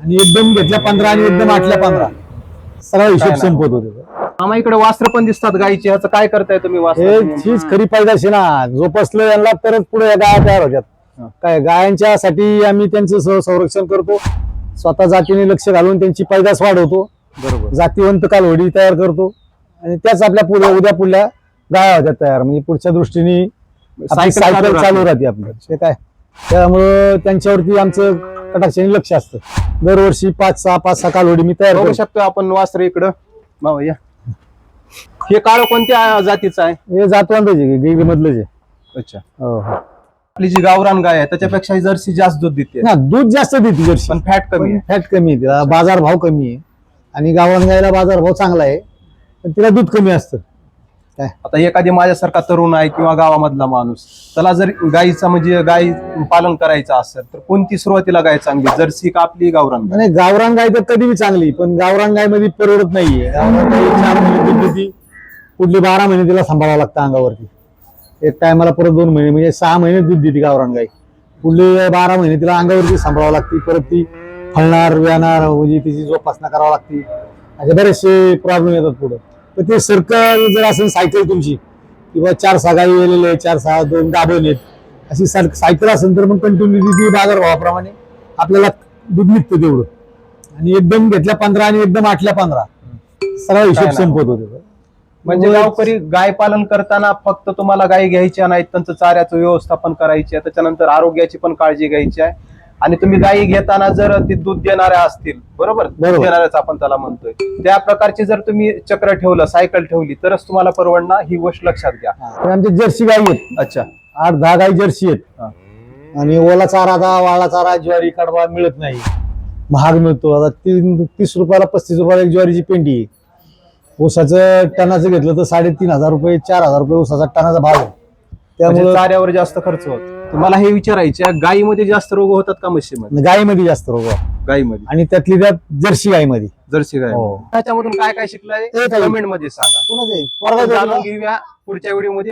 आणि एकदम घेतल्या पंधरा आणि एकदम आठल्या पंधरा. सगळा हिशोब संपत होते आम्हा इकडे वास्त्र पण दिसतात गायची ह्याचं काय करताय तुम्ही हे वास्त्र हीच खरी पैदाशी ना जोपासलं यांना तरच पुढे या गाया तयार हा. होत्यात काय गायांच्या साठी आम्ही त्यांचं स- संरक्षण करतो. स्वतः जातीने लक्ष घालून त्यांची पैदास वाढवतो. बरोबर. जातीवंत कालवडी तयार करतो. आणि त्याच आपल्या पुढे उद्या पुढल्या गाया होत्या तयार. म्हणजे पुढच्या दृष्टीने आपली सायकल चालू राहते. चालू राहते. आपलं. ते काय? त्यामुळं त्यांच्यावरती आमचं कटाक्षाने लक्ष असतं. दरवर्षी पाच सहा पाच सहा कालवडी मी तयार बघू करतो शकतो आपण वास्त्र इकडं. भाऊ या. हे काळ कोणत्या जातीचं आहे? हे जातवंताचे गिरी मधलं जे. अच्छा. हो हो. आपली जी गावरान गाय आहे त्याच्यापेक्षा ही जर्सी जास्त दूध देते. ना दूध जास्त देते जर्सी. पण फॅट कमी आहे. फॅट कमी आहे तिला बाजार भाव कमी आहे. आणि गावरान गायला बाजार भाव चांगला आहे पण तिला दूध कमी असतं. काय? आता एखादी माझ्यासारखा तरुण आहे किंवा गावामधला माणूस त्याला जर गायीचा म्हणजे गाय पालन करायचं असेल तर कोणती सुरुवातीला गाय चांगली? जर्सी का आपली गावरान गाय? आणि गावरान गाय तर कधी बी चांगली पण गावरान गायमध्ये परवडत नाहीये. गावरान गाय चार महिने दूध देते पुढले बारा महिने तिला सांभाळावं लागतं अंगावरती. एक टायमाला परत दोन महिने म्हणजे सहा महिने दूध देते गावरान गाय. पुढले बारा महिने तिला अंगावरती सांभाळावं लागते परत ती फळणार व्याणार म्हणजे तिची जोपासना करावी लागते. असे बरेचसे प्रॉब्लेम येतात पुढे. पण ते सर्कल जर असेल सायकल तुमची किंवा चार सहा वेलेले आहेत, चार सहा दोन आहेत अशी सार- सायकल असेल तर मग कंटिन्यू ती बाजारभावाप्रमाणे आपल्याला दूध निघतं तेवढं. आणि एकदम घेतल्या पंधरा आणि एकदम आठल्या पंधरा. सगळा हिशोब संपत होते म्हणजे गावकरी गाय पालन करताना फक्त तुम्हाला गाय घ्यायच्या नाहीत त्यांचं चाऱ्याचं व्यवस्थापन करायची आहे त्याच्यानंतर आरोग्याची पण काळजी घ्यायची आहे. आणि तुम्ही गायी घेताना जर ती दूध देणाऱ्या असतील बरोबर? दूध. देणाऱ्याच आपण त्याला म्हणतोय. त्या प्रकारची जर तुम्ही चक्र ठेवलं सायकल ठेवली तरच तुम्हाला परवडणार ही गोष्ट लक्षात घ्या. आमचे जर्सी गाई आहेत. अच्छा. आठ दहा गाई जर्सी. आहेत. आणि ओला चारा दहा वाळा चारा ज्वारी कडवा मिळत नाही. महाग मिळतो. आता तीन तीस रुपयाला पस्तीस रुपयाला एक ज्वारीची पेंडी आहे. ऊसाचं टनाचं घेतलं तर साडेतीन हजार रुपये चार हजार रुपये ऊसाचा टनाचा भाव आहे. म्हणजे त्यामुळे चाऱ्यावर जास्त खर्च होत. मला हे विचारायचे गायीमध्ये जास्त रोग होतात का म्हशीमध्ये गायीमध्ये जास्त रोग. गायीमध्ये आणि त्यातली त्यात जर्सी गायमध्ये जर्सी गाय हो. त्याच्यामधून काय काय शिकलाय ते. कमेंटमध्ये सांगा? जाणून घेऊया पुढच्या व्हिडिओमध्ये